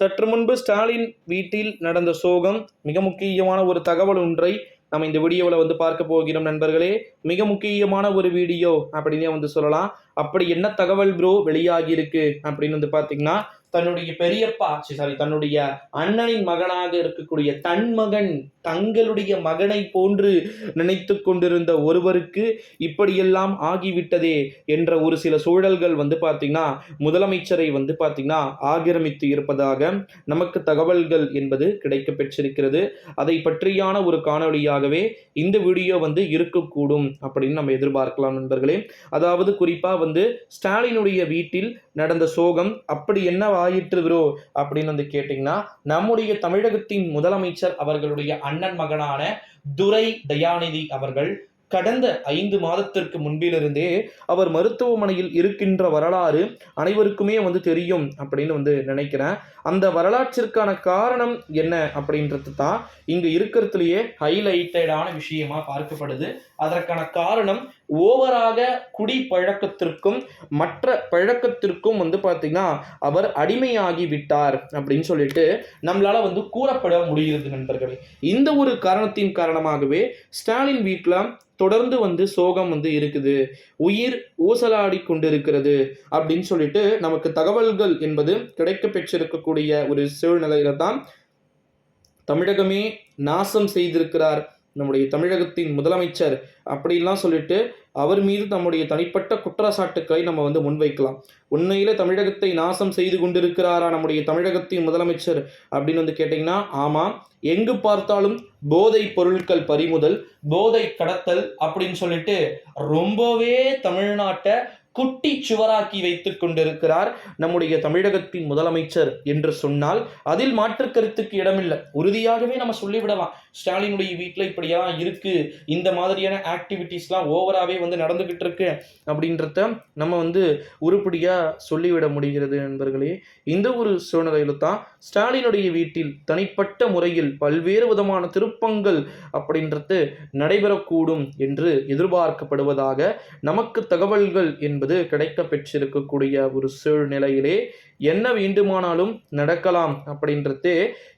சற்று முன்பு ஸ்டாலின் வீட்டில் நடந்த சோகம் மிக முக்கியமான ஒரு தகவல் ஒன்றை நம்ம இந்த வீடியோவில் வந்து பார்க்க போகிறோம் நண்பர்களே. மிக முக்கியமான ஒரு வீடியோ அப்படின்னே வந்து சொல்லலாம். அப்படி என்ன தகவல் ப்ரோ வெளியாகி இருக்கு அப்படின்னு வந்து பார்த்தீங்கன்னா தன்னுடைய பெரியப்பா சாரி தன்னுடைய அண்ணனின் மகனாக இருக்கக்கூடிய தன் மகன் தங்களுடைய மகனை போன்று நினைத்து கொண்டிருந்த ஒருவருக்கு இப்படியெல்லாம் ஆகிவிட்டதே என்ற ஒரு சில சூழல்கள் வந்து பார்த்தீங்கன்னா முதலமைச்சரை வந்து பார்த்தீங்கன்னா ஆக்கிரமித்து இருப்பதாக நமக்கு தகவல்கள் என்பது கிடைக்க பெற்றிருக்கிறது. அதை பற்றியான ஒரு காணொளியாகவே இந்த வீடியோ வந்து இருக்கக்கூடும் அப்படின்னு நம்ம எதிர்பார்க்கலாம் நண்பர்களே. அதாவது குறிப்பாக வந்து ஸ்டாலினுடைய வீட்டில் நடந்த சோகம் அப்படி என்னவாயிற்று ப்ரோ அப்படின்னு வந்து கேட்டிங்கன்னா நம்முடைய தமிழகத்தின் முதலமைச்சர் அவர்களுடைய அண்ணன் மகனான துரை தயாநிதி அவர்கள் கடந்த ஐந்து மாதத்திற்கு முன்பிலிருந்தே அவர் மருத்துவமனையில் இருக்கின்ற வரலாறு அனைவருக்குமே வந்து தெரியும் அப்படின்னு வந்து நினைக்கிறேன். அந்த வரலாற்றிற்கான காரணம் என்ன அப்படின்றது தான் இங்கே இருக்கிறதுலையே ஹைலைட்டடான விஷயமா பார்க்கப்படுது. அதற்கான காரணம் ஓவராக குடி பழக்கத்திற்கும் மற்ற பழக்கத்திற்கும் வந்து பார்த்திங்கன்னா அவர் அடிமையாகி விட்டார் அப்படின்னு சொல்லிட்டு நம்மளால் வந்து கூறப்பட முடிகிறது நண்பர்களே. இந்த ஒரு காரணத்தின் காரணமாகவே ஸ்டாலின் வீட்டில் தொடர்ந்து வந்து சோகம் வந்து இருக்குது. உயிர் ஊசலாடி கொண்டிருக்கிறது அப்படின்னு சொல்லிட்டு நமக்கு தகவல்கள் என்பது கிடைக்க பெற்றிருக்கக்கூடிய ஒரு சூழ்நிலையில தான் தமிழகமே நாசம் செய்திருக்கிறார். நம்முடைய தமிழகத்தின் முதலமைச்சர் அப்படின்லாம் சொல்லிட்டு அவர் மீது நம்முடைய தனிப்பட்ட குற்றச்சாட்டுக்களை நம்ம வந்து முன்வைக்கலாம். உண்மையிலே தமிழகத்தை நாசம் செய்து கொண்டிருக்கிறாரா நம்முடைய தமிழகத்தின் முதலமைச்சர் அப்படின்னு வந்து கேட்டிங்கன்னா ஆமாம் எங்கு பார்த்தாலும் போதை பொருட்கள் பறிமுதல் போதை கடத்தல் அப்படின்னு சொல்லிட்டு ரொம்பவே தமிழ்நாட்டை குட்டி சுவராக்கி வைத்துக் கொண்டிருக்கிறார் நம்முடைய தமிழகத்தின் முதலமைச்சர் என்று சொன்னால் அதில் மாற்று கருத்துக்கு இடமில்லை. உறுதியாகவே நம்ம சொல்லிவிடலாம். ஸ்டாலினுடைய வீட்டில் இப்படியெல்லாம் இருக்கு. இந்த மாதிரியான ஆக்டிவிட்டீஸ்லாம் ஓவராகவே வந்து நடந்துகிட்டு இருக்கு அப்படின்றத நம்ம வந்து உருப்படியாக சொல்லிவிட முடிகிறது நண்பர்களே. இந்த ஒரு சூழ்நிலையில தான் ஸ்டாலினுடைய வீட்டில் தனிப்பட்ட முறையில் பல்வேறு விதமான திருப்பங்கள் அப்படின்றது நடைபெறக்கூடும் என்று எதிர்பார்க்கப்படுவதாக நமக்கு தகவல்கள் என்பது கிடைக்க பெற்றிருக்கக்கூடிய ஒரு சூழ்நிலையிலே என்ன வேண்டுமானாலும் நடக்கலாம் அப்படின்றது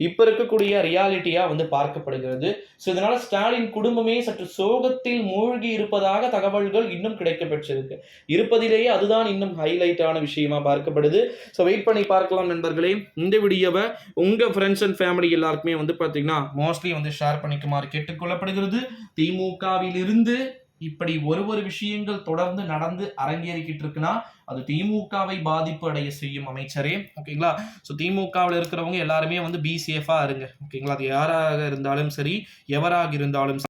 இப்போ இருக்கக்கூடிய ரியாலிட்டியாக வந்து பார்க்கப்படுகிறது. ஸோ இதனால ஸ்டாலின் குடும்பமே சற்று சோகத்தில் மூழ்கி இருப்பதாக தகவல்கள் இன்னும் கிடைக்க பெற்றிருக்கு இருப்பதிலேயே அதுதான் இன்னும் ஹைலைட்டான விஷயமா பார்க்கப்படுது. ஸோ வெயிட் பண்ணி பார்க்கலாம் நண்பர்களே. இந்த வீடியோவை உங்கள் ஃப்ரெண்ட்ஸ் அண்ட் ஃபேமிலி எல்லாருக்குமே வந்து பார்த்தீங்கன்னா மோஸ்ட்லி வந்து ஷேர் பண்ணிக்குமாறு கேட்டுக்கொள்ளப்படுகிறது. திமுகவிலிருந்து இப்படி ஒரு ஒரு விஷயங்கள் தொடர்ந்து நடந்து அரங்கேறிக்கிட்டு இருக்குன்னா அது திமுகவை பாதிப்பு அடைய செய்யும் அமைச்சரே. ஓகேங்களா? ஸோ திமுகவில் இருக்கிறவங்க எல்லாருமே வந்து பி சேஃபாக இருங்க. ஓகேங்களா? அது யாராக இருந்தாலும் சரி எவராக இருந்தாலும் சரி